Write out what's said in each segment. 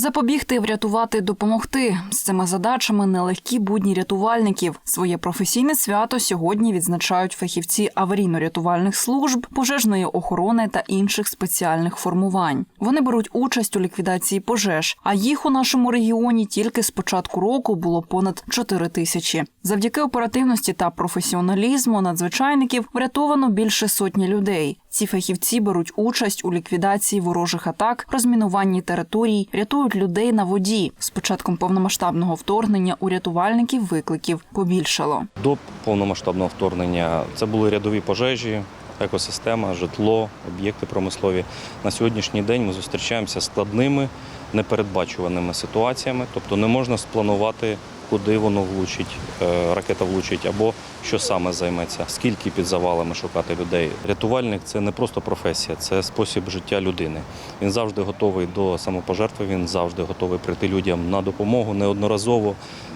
Запобігти, врятувати, допомогти з цими задачами нелегкі будні рятувальників. Своє професійне свято сьогодні відзначають фахівці аварійно-рятувальних служб, пожежної охорони та інших спеціальних формувань. Вони беруть участь у ліквідації пожеж, а їх у нашому регіоні тільки з початку року було понад 4 тисячі. Завдяки оперативності та професіоналізму надзвичайників врятовано більше сотні людей. Ці фахівці беруть участь у ліквідації ворожих атак, розмінуванні територій, рятують людей на воді. З початком повномасштабного вторгнення у рятувальників викликів побільшало. До повномасштабного вторгнення це були рядові пожежі, екосистема, житло, об'єкти промислові. На сьогоднішній день ми зустрічаємося з складними, непередбачуваними ситуаціями, тобто не можна спланувати, куди воно влучить, е, ракета влучить, або що саме займеться, скільки під завалами шукати людей. Рятувальник це не просто професія, це спосіб життя людини. Він завжди готовий до самопожертви, він завжди готовий прийти людям на допомогу неодноразово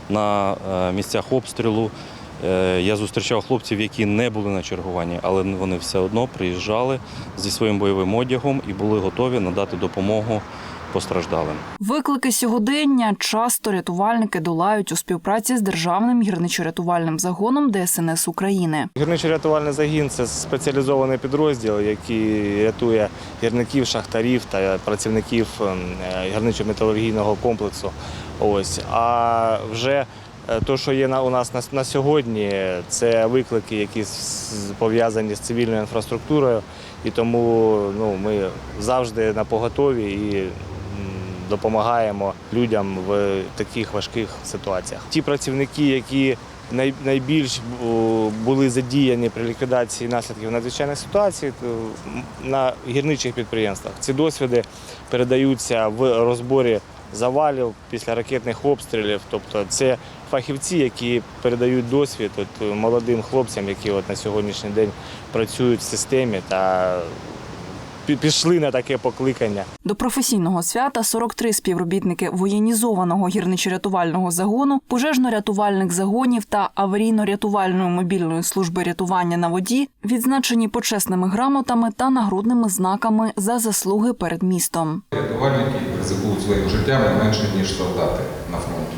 на е, місцях обстрілу. Е, Я зустрічав хлопців, які не були на чергуванні, але вони все одно приїжджали зі своїм бойовим одягом і були готові надати допомогу постраждалим. Виклики сьогодення часто рятувальники долають у співпраці з державним гірничо-рятувальним загоном ДСНС України. Гірничо-рятувальний загін це спеціалізований підрозділ, який рятує гірників, шахтарів та працівників ем, е, гірничо-металургійного комплексу. Ось а вже е, то, що є у нас на, сьогодні, це виклики, які пов'язані з цивільною інфраструктурою, і тому ну, ми завжди на поготові і допомагаємо людям в таких важких ситуаціях. Ті працівники, які найбільш були задіяні при ліквідації наслідків надзвичайних ситуацій на гірничих підприємствах. Ці досвіди передаються в розборі завалів після ракетних обстрілів. Тобто це фахівці, які передають досвід от, е, молодим хлопцям, які от на сьогоднішній день працюють в системі та пішли на таке покликання. До професійного свята 43 співробітники воєнізованого гірничо-рятувального загону, пожежно-рятувальних загонів та аварійно-рятувальної мобільної служби рятування на воді відзначені почесними грамотами та нагрудними знаками за заслуги перед містом. Рятувальники ризикують своїм життям не менше, ніж солдати на фронті.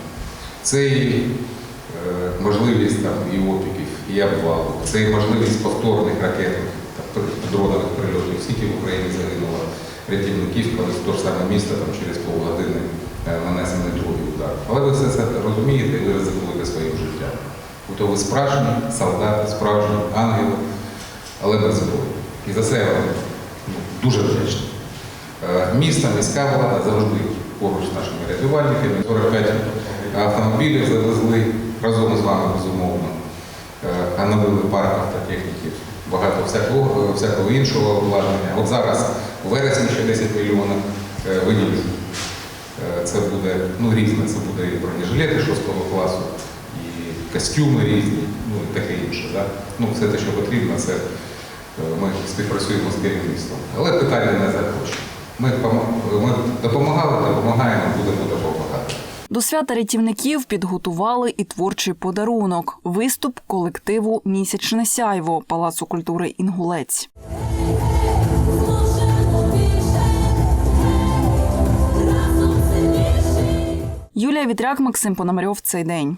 Це і е, можливість там, і опіків, і обвалу, це і можливість повторних ракетних та дронових прильотів. Скільки в Україні загинуло рятівників, коли з того ж саме міста там, через півгодини е, нанесений другий удар. Але ви все це розумієте і ви ризикуєте своїм життям. Тобто ви справжні солдати, справжні ангели, але без зброї. І за це я вам ну, дуже вдячний. Місто, міська влада завжди поруч з нашими рятувальниками. 45 автомобілів завезли разом з вами, безумовно. Е, Оновили парк автотехніків, багато всякого, всякого іншого обладнання. От зараз у вересні ще 10 мільйонів е, виділили. Е, Це буде ну, різне, це буде і бронежилети 6 класу, і костюми різні, ну і таке інше. Да? Ну, все те, що потрібно, це ми співпрацюємо з керівництвом. Але питання не захоче. Ми, допомагали, допомагаємо, будемо допомагати. До свята рятівників підготували і творчий подарунок виступ колективу Місячне сяйво Палацу культури Інгулець. Юлія Вітряк, Максим Пономарьов. Цей день.